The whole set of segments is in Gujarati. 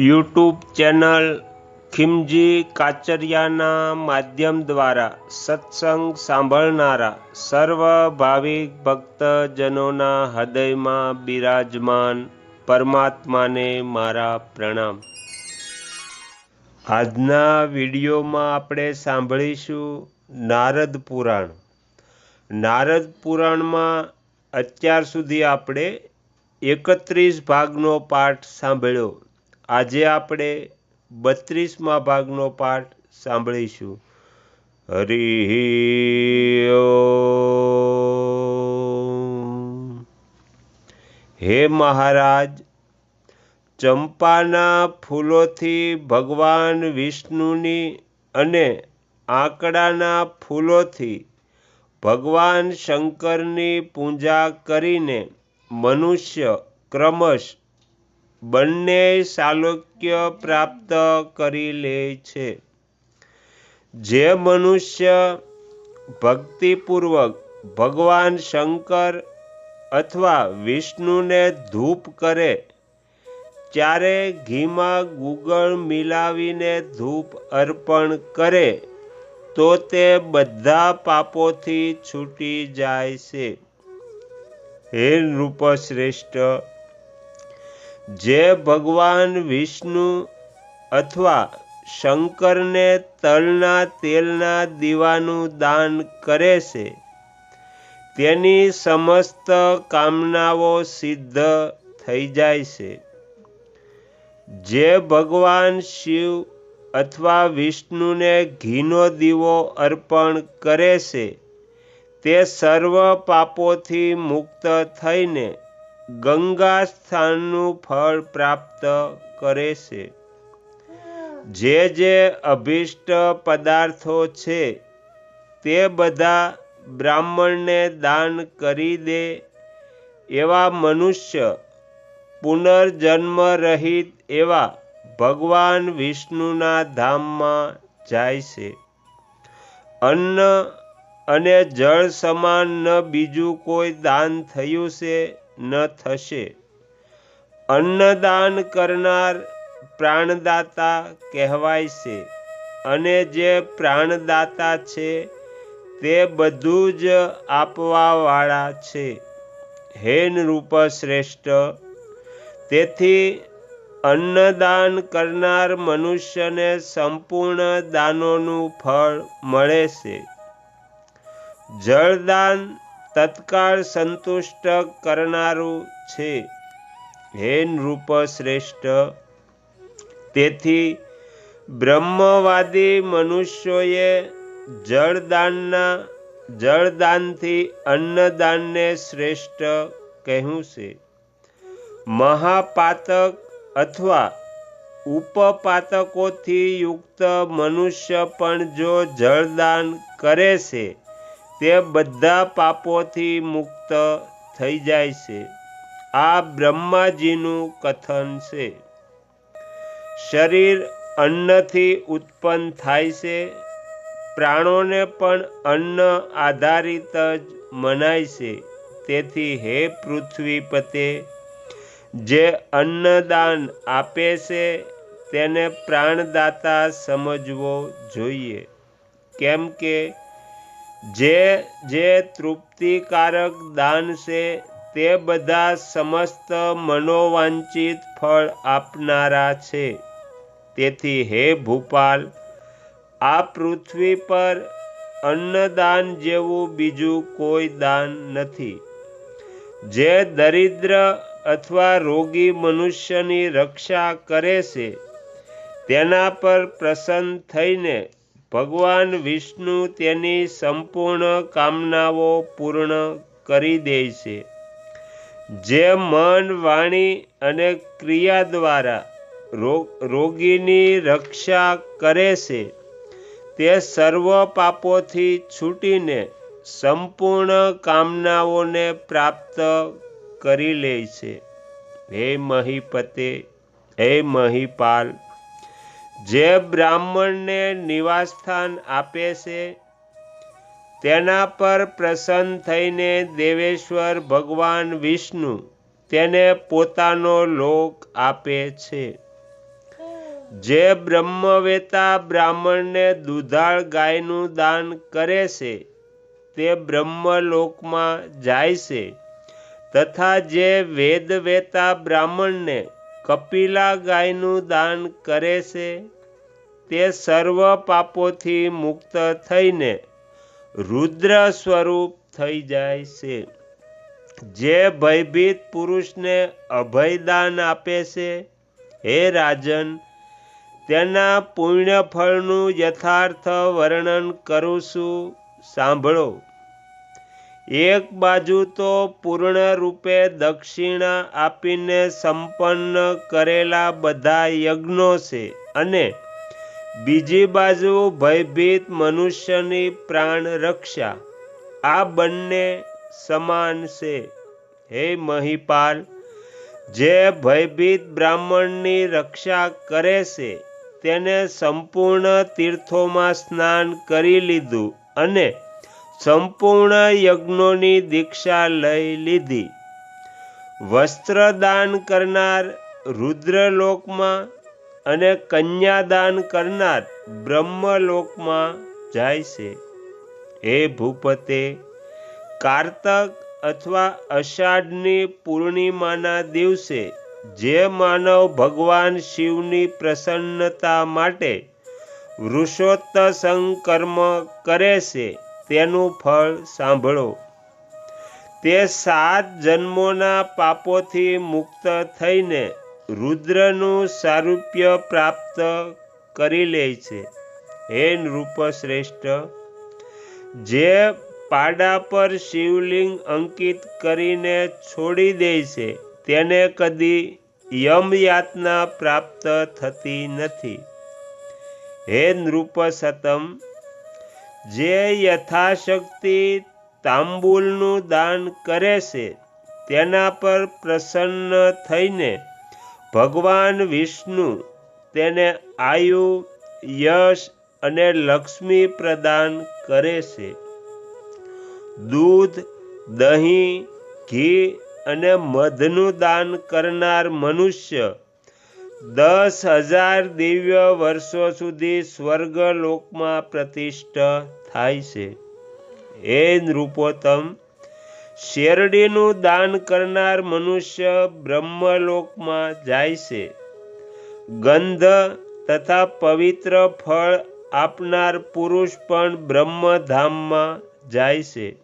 યુટ્યુબ ચેનલ ખિમજી કાચરિયાના માધ્યમ દ્વારા સત્સંગ સાંભળનારા સર્વ ભાવિક ભક્તજનોના હૃદયમાં બિરાજમાન પરમાત્માને મારા પ્રણામ. આજના વિડીયોમાં આપણે સાંભળીશું નારદ પુરાણ. નારદ પુરાણમાં અત્યાર સુધી આપણે એકત્રીસ ભાગનો પાઠ સાંભળ્યો. આજે આપણે બત્રીસમા ભાગનો પાઠ સાંભળીશું. હરિ હે મહારાજ, ચંપાના ફૂલોથી ભગવાન વિષ્ણુની અને આંકડાના ફૂલોથી ભગવાન શંકરની પૂજા કરીને મનુષ્ય ક્રમશ બંને સાલોક્ય પ્રાપ્ત કરી લે છે. જે મનુષ્ય ભક્તિપૂર્વક ભગવાન શંકર અથવા વિષ્ણુને ધૂપ કરે, ત્યારે ઘીમાં ગુગળ મિલાવીને ધૂપ અર્પણ કરે, તો તે બધા પાપોથી છૂટી જાય છે. હે નૃપશ્રેષ્ઠ જે ભગવાન વિષ્ણુ અથવા શંકરને તલના તેલના દીવાનું દાન કરે છે, તેની સમસ્ત કામનાઓ સિદ્ધ થઈ જાય છે. જે ભગવાન શિવ અથવા વિષ્ણુને ઘીનો દીવો અર્પણ કરે છે, તે સર્વ પાપોથી મુક્ત થઈને ગંગા સ્થાનનું ફળ પ્રાપ્ત કરે છે. જે જે અભિષ્ટ પદાર્થો છે, તે બધા બ્રાહ્મણને દાન કરી દે એવા મનુષ્ય, પુનર્જન્મ રહિત એવા ભગવાન વિષ્ણુના ધામમાં જાય છે. અન્ન અને જળ સમાન ન બીજું કોઈ દાન થયું છે ન થશે. અન્નદાન કરનાર પ્રાણદાતા કહેવાય છે અને જે પ્રાણદાતા છે તે બધું જ આપવાવાળા છે. હે નૃપ શ્રેષ્ઠ. તેથી અન્નદાન કરનાર મનુષ્યને સંપૂર્ણ દાનોનું ફળ મળે છે. જળદાન તત્કાળ સંતુષ્ટ કરનારું છે. હે નૃપ શ્રેષ્ઠ. તેથી બ્રહ્મવાદી મનુષ્યોએ જળદાનના, જળદાનથી અન્નદાનને શ્રેષ્ઠ કહ્યું છે. મહાપાતક અથવા ઉપપાતકોથી યુક્ત મનુષ્ય પણ જો જળદાન કરે છે તે બધા પાપોથી મુક્ત થઈ જાય છે. આ બ્રહ્માજીનું કથન છે. શરીર અન્નથી ઉત્પન્ન થાય છે. પ્રાણોને પણ અન્ન આધારિત જ મનાય છે. તેથી હે પૃથ્વીપતે જે અન્નદાન આપે છે, તેને પ્રાણદાતા સમજવો જોઈએ. કેમ કે જે જે તૃપ્તિકારક દાન છે, તે બધા સમસ્ત મનોવાંચિત ફળ આપનારા છે. તેથી હે ભૂપાલ, આ પૃથ્વી પર અન્નદાન જેવું બીજું કોઈ દાન નથી. જે દરિદ્ર અથવા રોગી મનુષ્યની રક્ષા કરે છે, તેના પર પ્રસન્ન થઈને ભગવાન વિષ્ણુ તેની સંપૂર્ણ કામનાઓ પૂર્ણ કરી દે છે. જે મન, વાણી અને ક્રિયા દ્વારા રોગીની રક્ષા કરે છે, તે સર્વ પાપોથી છૂટીને સંપૂર્ણ કામનાઓને પ્રાપ્ત કરી લે છે. હે મહીપતે, હે મહીપાલ જે બ્રાહ્મણને નિવાસસ્થાન આપે છે, તેના પર પ્રસન્ન થઈને દેવેશ્વર ભગવાન વિષ્ણુ તેને પોતાનો લોક આપે છે. જે બ્રહ્મવેતા બ્રાહ્મણને દુધાળ ગાયનું દાન કરે છે, તે બ્રહ્મલોકમાં જાય છે, તથા જે વેદવેતા બ્રાહ્મણને કપિલા ગાયનું દાન કરે છે. તે સર્વ પાપોથી મુક્ત થઈને રુદ્ર સ્વરૂપ થઈ જાય છે. જે ભયભીત પુરુષને અભયદાન આપે છે, હે રાજન, તેના પુણ્યફળનું યથાર્થ વર્ણન કરું છું. સાંભળો. એક બાજુ તો પૂર્ણ રૂપે દક્ષિણા આપીને સંપન્ન કરેલા બધા યજ્ઞો છે અને બીજી બાજુ ભયભીત મનુષ્યની પ્રાણ રક્ષા. આ બંને સમાન છે. હે મહિપાલ, જે ભયભીત બ્રાહ્મણની રક્ષા કરે છે, તેને સંપૂર્ણ તીર્થોમાં સ્નાન કરી લીધું અને સંપૂર્ણ યજ્ઞોની દીક્ષા લઈ લીધી. વસ્ત્રદાન કરનાર રુદ્રલોકમાં અને કન્યાદાન કરનાર બ્રહ્મલોકમાં જાય છે. હે ભૂપતે, કારતક અથવા અષાઢની પૂર્ણિમાના દિવસે જે માનવ ભગવાન શિવની પ્રસન્નતા માટે વૃષોત્તસંગ કર્મ કરે છે તેનું ફળ સાંભળો. તે સાત જન્મોના પાપોથી મુક્ત થઈને રુદ્રનું સારૂપ્ય પ્રાપ્ત કરી લે છે. હે નૃપ શ્રેષ્ઠ જે પાડા પર શિવલિંગ અંકિત કરીને છોડી દે છે, તેને કદી યમયાતના પ્રાપ્ત થતી નથી. હે નૃપ સતમ જે યથાશક્તિ તાંબુલનું દાન કરે છે, તેના પર પ્રસન્ન થઈને ભગવાન વિષ્ણુ તેને આયુ, યશ અને લક્ષ્મી પ્રદાન કરે છે. દૂધ, દહીં, ઘી અને મધનું દાન કરનાર મનુષ્ય દસ હજાર દિવ્ય વર્ષો સુધી સ્વર્ગલોકમાં પ્રતિષ્ઠ થાય છે. હે નૃપોત્તમ, શેરડીનું દાન કરનાર મનુષ્ય બ્રહ્મલોકમાં જાય છે. ગંધ તથા પવિત્ર ફળ આપનાર પુરુષ પણ બ્રહ્મધામમાં જાય છે.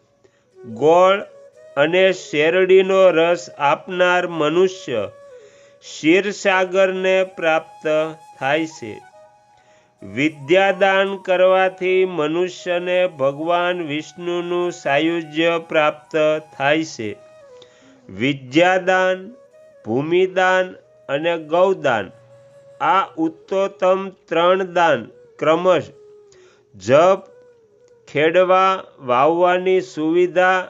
ગોળ અને શેરડીનો રસ આપનાર મનુષ્ય ક્ષીરસાગરને પ્રાપ્ત થાય છે. વિદ્યાદાન કરવાથી મનુષ્યને ભગવાન વિષ્ણુનું સાયુજ્ય પ્રાપ્ત થાય છે. વિદ્યાદાન, ભૂમિદાન અને ગૌદાન આ ઉત્તોત્તમ ત્રણ દાન ક્રમશ જપ, ખેડવા, વાવવાની સુવિધા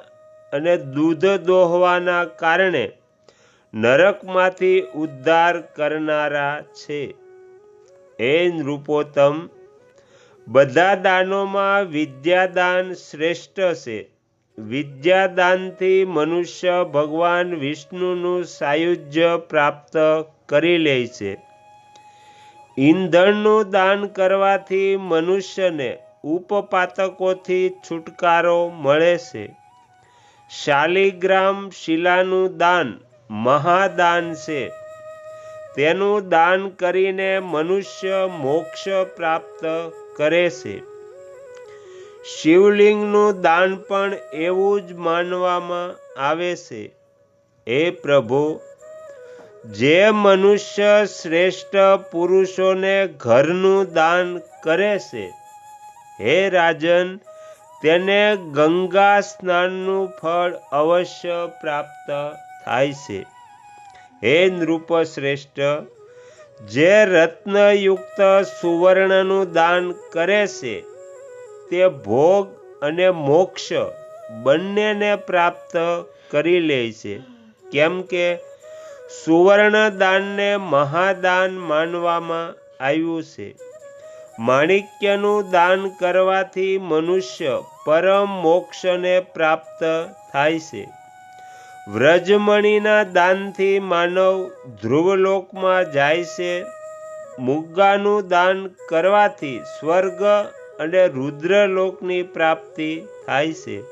અને દૂધ દોહવાના કારણે નરકમાંથી ઉદ્ધાર કરનારા છે. હે નૃપોત્તમ બધા દાનોમાં વિદ્યાદાન શ્રેષ્ઠ છે. વિદ્યાદાનથી મનુષ્ય ભગવાન વિષ્ણુનું સાયુજ્ય પ્રાપ્ત કરી લે છે. ઈંધણનું દાન કરવાથી મનુષ્યને ઉપપાતકોથી છુટકારો મળે છે. શાલિગ્રામ શિલાનું દાન મહાદાન છે. તેનું દાન કરીને મનુષ્ય મોક્ષ પ્રાપ્ત કરે છે. શિવલિંગનું દાન પણ એવું જ માનવામાં આવે છે. હે પ્રભુ, જે મનુષ્ય શ્રેષ્ઠ પુરુષોને ઘરનું દાન કરે છે, હે રાજન, તેને ગંગા સ્નાનનું ફળ અવશ્ય પ્રાપ્ત થાય છે. હે નૃપ શ્રેષ્ઠ જે રત્નયુક્ત સુવર્ણનું દાન કરે છે, તે ભોગ અને મોક્ષ બંનેને પ્રાપ્ત કરી લે છે. કેમ કે સુવર્ણ દાનને મહાદાન માનવામાં આવ્યું છે. માણિક્યનું દાન કરવાથી મનુષ્ય પરમ મોક્ષને પ્રાપ્ત થાય છે. વ્રજમણીના દાનથી માનવ ધ્રુવલોકમાં જાય છે. મુગ્ગાનું દાન કરવાથી સ્વર્ગ અને રુદ્રલોકની પ્રાપ્તિ થાય છે.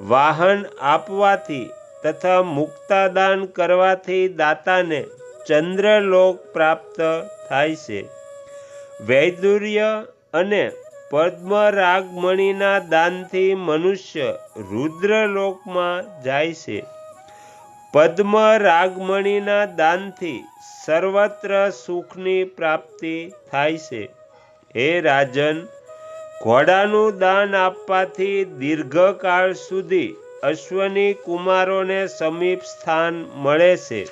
વાહન આપવાથી તથા મુક્તાદાન કરવાથી દાતાને ચંદ્રલોક પ્રાપ્ત થાય છે. વૈદુર્ય અને પદ્મરાગમણીના દાનથી મનુષ્ય રુદ્રલોકમાં જાય છે. પદ્મરાગમણીના દાનથી સર્વત્ર સુખની પ્રાપ્તિ થાય છે. હે રાજન, ઘોડાનું દાન આપવાથી દીર્ઘકાળ સુધી અશ્વની કુમારોને સમીપ સ્થાન મળે છે.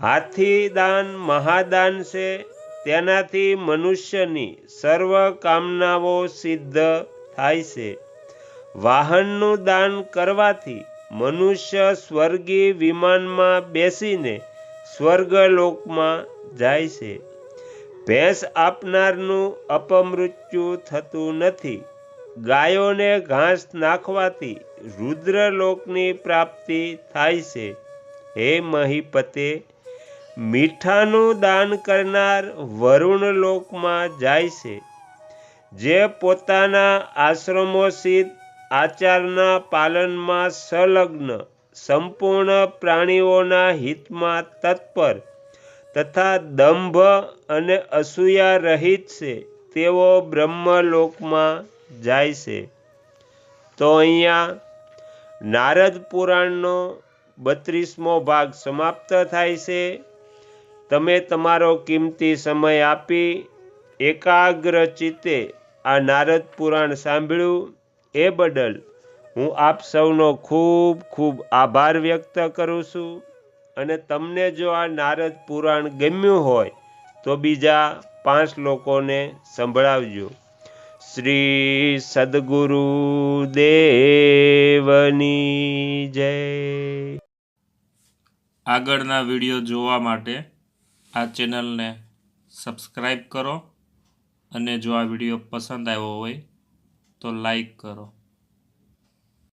હાથી દાન મહાદાન છે. તેનાથી મનુષ્યની સર્વ કામનાઓ સિદ્ધ થાય છે. વાહનનું દાન કરવાથી મનુષ્ય સ્વર્ગી વિમાનમાં બેસીને સ્વર્ગલોકમાં જાય છે. ભેંસ આપનારનું અપમૃત્યુ થતું નથી. ગાયોને ઘાસ નાખવાથી રુદ્રલોકની પ્રાપ્તિ થાય છે. હે મહીપતે, મીઠાનું દાન કરનાર વરુણ લોકમાં જાય છે. જે પોતાના આશ્રમોશિત આચારના પાલનમાં સંલગ્ન સંપૂર્ણ પ્રાણીઓના હિતમાં તત્પર તથા દંભ અને અસૂયા રહિત છે, તેઓ બ્રહ્મલોકમાં જાય છે. તો અહીંયા નારદ પુરાણનો બત્રીસમો ભાગ સમાપ્ત થાય છે. તમે તમારો કિંમતી સમય આપી એકાગ્ર ચિત્તે આ નારદ પુરાણ સાંભળ્યું. એ બદલ હું આપ સૌનો ખૂબ ખૂબ આભાર વ્યક્ત કરું છું. અને તમને જો આ નારદ પુરાણ ગમ્યું હોય, તો બીજા પાંચ લોકોને સંભળાવજો. શ્રી સદગુરુ દેવની જય. આગળના વીડિયો જોવા માટે આ ચેનલને સબસ્ક્રાઈબ કરો. અને જો આ વીડિયો પસંદ આવ્યો હોય તો લાઈક કરો.